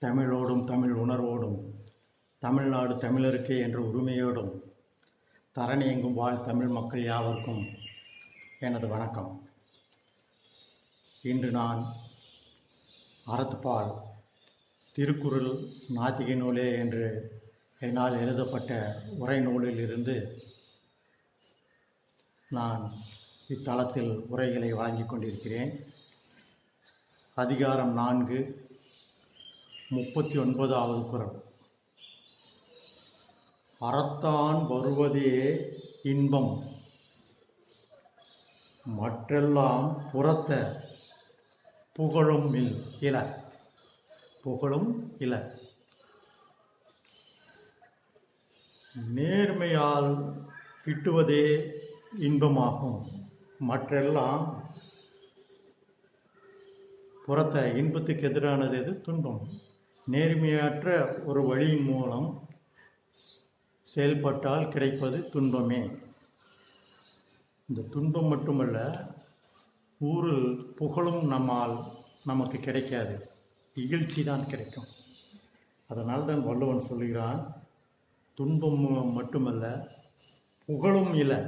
தமிழோடும் தமிழ் உணர்வோடும் தமிழ்நாடு தமிழருக்கே என்ற உரிமையோடும் தரணி எங்கும் வாழ் தமிழ் மக்கள் யாவருக்கும் எனது வணக்கம். இன்று நான் அறத்துப்பால் திருக்குறள் நாத்திகை நூலே என்று என்னால் எழுதப்பட்ட உரை நூலில் இருந்து நான் இத்தளத்தில் உரைகளை வழங்கிக் கொண்டிருக்கிறேன். அதிகாரம் நான்கு. முப்பத்தி ஒன்பதாவது குரல். அறத்தான் வருவதே இன்பம். மற்றெல்லாம் புறத்த புகழும் இல் இல. புகழும் இல. நேர்மையால் கிட்டுவதே இன்பமாகும். மற்றெல்லாம் புறத்த இன்பத்துக்கு எதிரானது எது? துன்பம். நேர்மையற்ற ஒரு வழியின் மூலம் செயல்பட்டால் கிடைப்பது துன்பமே. இந்த துன்பம் மட்டுமல்ல ஊரில் புகழும் நம்மால் நமக்கு கிடைக்காது. இகழ்ச்சி தான் கிடைக்கும். அதனால் தான் வள்ளுவன் சொல்கிறான் துன்பம் மட்டுமல்ல புகழும் இல்லை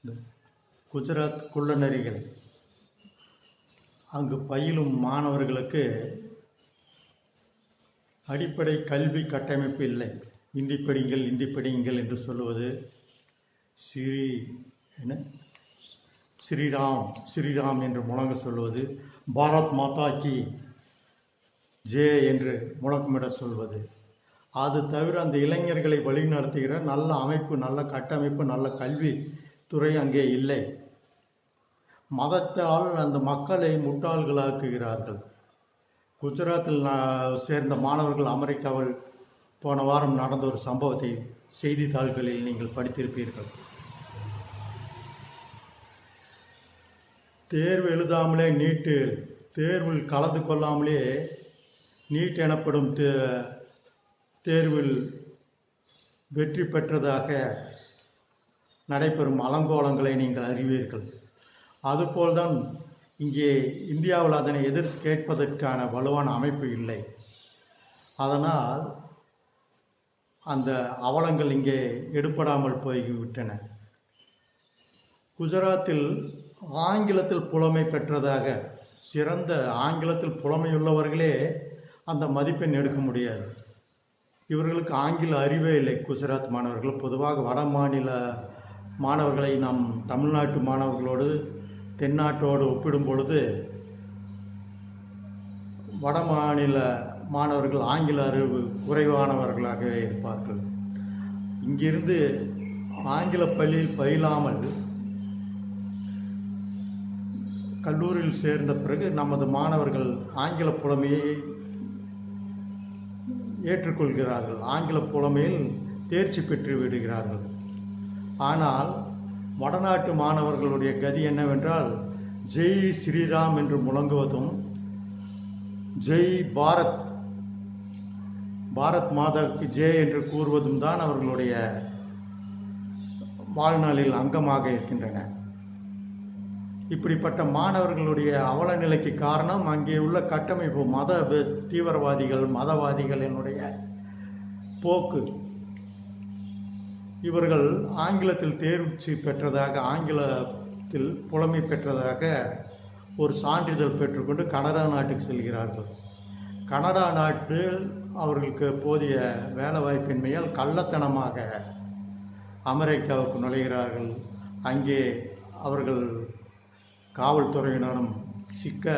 இந்த குஜராத் குள்ளநரிகள் அங்கு பயிலும் மாணவர்களுக்கு அடிப்படை கல்வி கட்டமைப்பு இல்லை. இந்தி படிங்கள் இந்தி படிங்கள் என்று சொல்லுவது ஸ்ரீ என்ன? ஸ்ரீராம் ஸ்ரீராம் என்று முழங்க சொல்வது பாரத் மாதா கி ஜே என்று முழக்கமிட சொல்வது. அது தவிர அந்த இளைஞர்களை வழிநடத்துகிற நல்ல அமைப்பு நல்ல கட்டமைப்பு நல்ல கல்வி துறை அங்கே இல்லை. மதத்தால் அந்த மக்களை முட்டாள்களாக்குகிறார்கள். குஜராத்தில் நான் சேர்ந்த மாணவர்கள் அமெரிக்காவில் போன வாரம் நடந்த ஒரு சம்பவத்தை செய்தித்தாள்களில் நீங்கள் படித்திருப்பீர்கள். தேர்வு எழுதாமலே நீட்டு தேர்வில் கலந்து கொள்ளாமலே நீட் எனப்படும் தே தேர்வில் வெற்றி பெற்றதாக நடைபெறும் அலங்கோலங்களை நீங்கள் அறிவீர்கள். அதுபோல்தான் இங்கே இந்தியாவில் அதனை எதிர்த்து கேட்பதற்கான வலுவான அமைப்பு இல்லை. அதனால் அந்த அவலங்கள் இங்கே எடுபடாமல் போய்விட்டன. குஜராத்தில் ஆங்கிலத்தில் புலமை பெற்றதாக சிறந்த ஆங்கிலத்தில் புலமையுள்ளவர்களே அந்த மதிப்பெண் எடுக்க முடியாது. இவர்களுக்கு ஆங்கில அறிவே இல்லை. குஜராத் மாணவர்கள் பொதுவாக வட மாநில மாணவர்களை நாம் தமிழ்நாட்டு மாணவர்களோடு தென்னாட்டோடு ஒப்பிடும் பொழுது வட மாநில மாணவர்கள் ஆங்கில அறிவு குறைவானவர்களாகவே இருப்பார்கள். இங்கிருந்து ஆங்கில பள்ளியில் பயிலாமல் கல்லூரியில் சேர்ந்த பிறகு நமது மாணவர்கள் ஆங்கில புலமையை ஏற்றுக்கொள்கிறார்கள். ஆங்கில புலமையில் தேர்ச்சி பெற்று விடுகிறார்கள். ஆனால் வடநாட்டு மாணவர்களுடைய கதி என்னவென்றால் ஜெய் ஸ்ரீராம் என்று முழங்குவதும் ஜெய் பாரத் பாரத் மாதாவுக்கு ஜெய் என்று கூறுவதும் தான் அவர்களுடைய வாழ்நாளில் அங்கமாக இருக்கின்றன. இப்படிப்பட்ட மாணவர்களுடைய அவல நிலைக்கு காரணம் அங்கே உள்ள கட்டமைப்பு மத தீவிரவாதிகள் மதவாதிகளினுடைய போக்கு. இவர்கள் ஆங்கிலத்தில் தேர்ச்சி பெற்றதாக ஆங்கிலத்தில் புலமை பெற்றதாக ஒரு சான்றிதழ் பெற்றுக்கொண்டு கனடா நாட்டுக்கு செல்கிறார்கள். கனடா நாட்டில் அவர்களுக்கு போதிய வேலை வாய்ப்பின்மையால் கள்ளத்தனமாக அமெரிக்காவுக்கு நுழைகிறார்கள். அங்கே அவர்கள் காவல்துறையினரும் சிக்க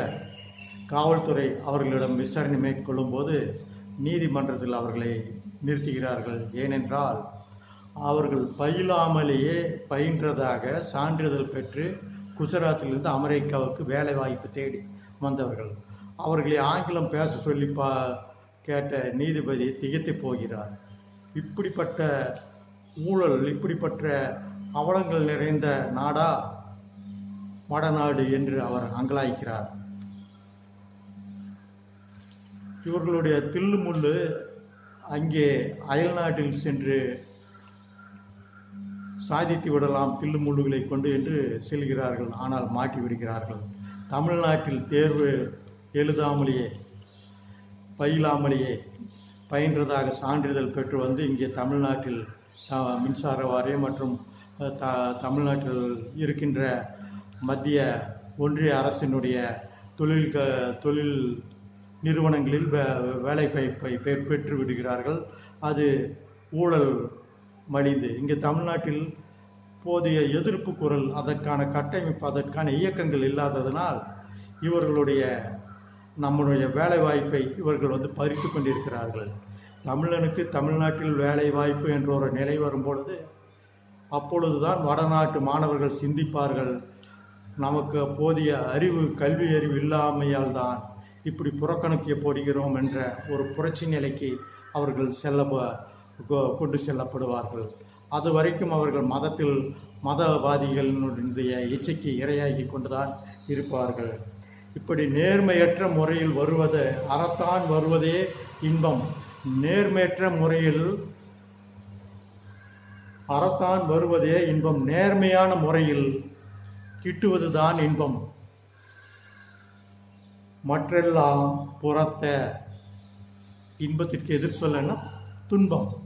காவல்துறை அவர்களிடம் விசாரணை மேற்கொள்ளும் போது நீதிமன்றத்தில் அவர்களை நிறுத்துகிறார்கள். ஏனென்றால் அவர்கள் பயிலாமலேயே பயின்றதாக சான்றிதழ் பெற்று குஜராத்திலிருந்து அமெரிக்காவுக்கு வேலை வாய்ப்பு தேடி வந்தவர்கள். அவர்களை ஆங்கிலம் பேச சொல்லி பா கேட்ட நீதிபதி திகைத்து போகிறார். இப்படிப்பட்ட ஊழல் இப்படிப்பட்ட அவலங்கள் நிறைந்த நாடா வடநாடு என்று அவர் அங்கலாய்க்கிறார். இவர்களுடைய தில்லு முள்ளு அங்கே அயல்நாட்டில் சென்று சாதித்து விடலாம் தில்லு முள்ளுகளை கொண்டு என்று செல்கிறார்கள். ஆனால் மாட்டி விடுகிறார்கள். தமிழ்நாட்டில் தேர்வு எழுதாமலேயே பயிலாமலேயே பயின்றதாக சான்றிதழ் பெற்று வந்து இங்கே தமிழ்நாட்டில் மின்சார வாரியம் மற்றும் த தமிழ்நாட்டில் இருக்கின்ற மத்திய ஒன்றிய அரசினுடைய தொழில் க தொழில் நிறுவனங்களில் வே வேலை பெ- பெற்று விடுகிறார்கள் அது ஊழல் மலிந்து இங்கே தமிழ்நாட்டில் போதிய எதிர்ப்பு குரல் அதற்கான கட்டமைப்பு அதற்கான இயக்கங்கள் இல்லாததனால் இவர்களுடைய நம்முடைய வேலை வாய்ப்பை இவர்கள் வந்து பறித்து கொண்டிருக்கிறார்கள். தமிழனுக்கு தமிழ்நாட்டில் வேலை வாய்ப்பு என்ற ஒரு நிலை வரும்பொழுது அப்பொழுதுதான் வடநாட்டு மாணவர்கள் சிந்திப்பார்கள். நமக்கு போதிய அறிவு கல்வி அறிவு இல்லாமையால் தான் இப்படி புறக்கணிக்கப்படுகிறோம் என்ற ஒரு புரட்சி நிலைக்கு அவர்கள் செல்ல கொண்டு செல்லப்படுவார்கள். அது வரைக்கும் அவர்கள் மதத்தில் மதவாதிகளினுடைய இச்சைக்கு இரையாகி கொண்டுதான் இருப்பார்கள். இப்படி நேர்மையற்ற முறையில் வருவது அறத்தான் வருவதே இன்பம். நேர்மையற்ற முறையில் அறத்தான் வருவதே இன்பம். நேர்மையான முறையில் கிட்டுவதுதான் இன்பம். மற்றெல்லாம் புறத்த இன்பத்திற்கு எதிர் சொல்லன்னா துன்பம்.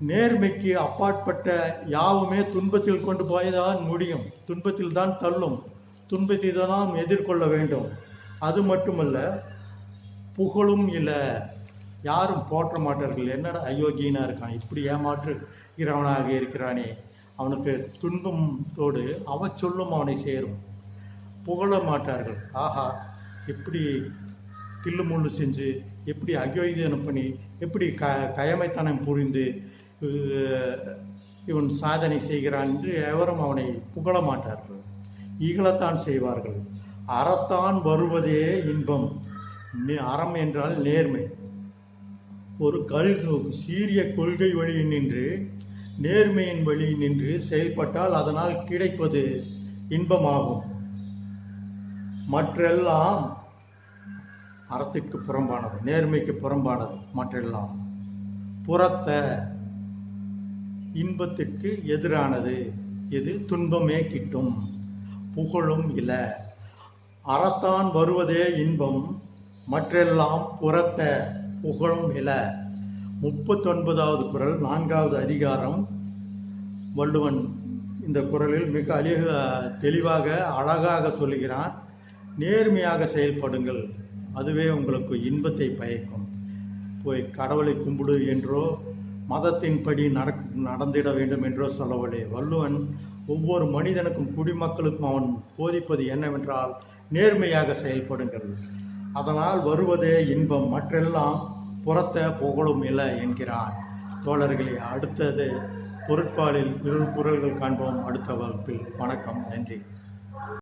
நேர்மைக்கு அப்பாற்பட்ட யாவுமே துன்பத்தில் கொண்டு போயதான் முடியும். துன்பத்தில் தான் தள்ளும். துன்பத்தை தான் நாம் எதிர்கொள்ள வேண்டும். அது மட்டுமல்ல புகழும் இல்லை. யாரும் போற்ற மாட்டார்கள். என்னடா அயோக்கியனாக இருக்கான்? இப்படி ஏமாற்றுகிறவனாக இருக்கிறானே. அவனுக்கு துன்பத்தோடு அவன் சொல்லும் அவனை சேரும். புகழ மாட்டார்கள். ஆஹா எப்படி தில்லு முள்ளு செஞ்சு எப்படி அயோக்கியனம் பண்ணி எப்படி க கயமைத்தனம் புரிந்து இவன் சாதனை செய்கிறான் என்று எவரும் அவனை புகழ மாட்டார்கள். இகழத்தான் செய்வார்கள். அறத்தான் வருவதே இன்பம். அறம் என்றால் நேர்மை. ஒரு கல் சீரிய கொள்கை வழியில் நின்று நேர்மையின் வழி நின்று செயல்பட்டால் அதனால் கிடைப்பது இன்பமாகும். மற்றெல்லாம் அறத்துக்கு புறம்பானது நேர்மைக்கு புறம்பானது மற்றெல்லாம். புறத்தை இன்பத்திற்கு எதிரானது. இது துன்பமே கிட்டும். புகழும் இல. அறத்தான் வருவதே இன்பம். மற்றெல்லாம் புறத்த புகழும் இல. முப்பத்தொன்பதாவது குரல் நான்காவது அதிகாரம். வள்ளுவன் இந்த குறளில் மிக அழிக தெளிவாக அழகாக சொல்லுகிறான். நேர்மையாக செயல்படுங்கள். அதுவே உங்களுக்கு இன்பத்தை பயக்கும். போய் கடவுளை கும்பிடு என்றோ மதத்தின்படி நடக் நடந்திட வேண்டும் என்றோ சொல்லவில்லை. வள்ளுவன் ஒவ்வொரு மனிதனுக்கும் குடிமக்களுக்கும் அவன் போதிப்பது என்னவென்றால் நேர்மையாக செயல்படுங்கள். அதனால் வருவதே இன்பம் மற்றெல்லாம் புறத்த புகழும் இல்லை என்கிறான் தோழர்களே அடுத்தது பொருட்பாலில் இரு குரல்கள் காண்போம். அடுத்த வகுப்பில் வணக்கம் நன்றி.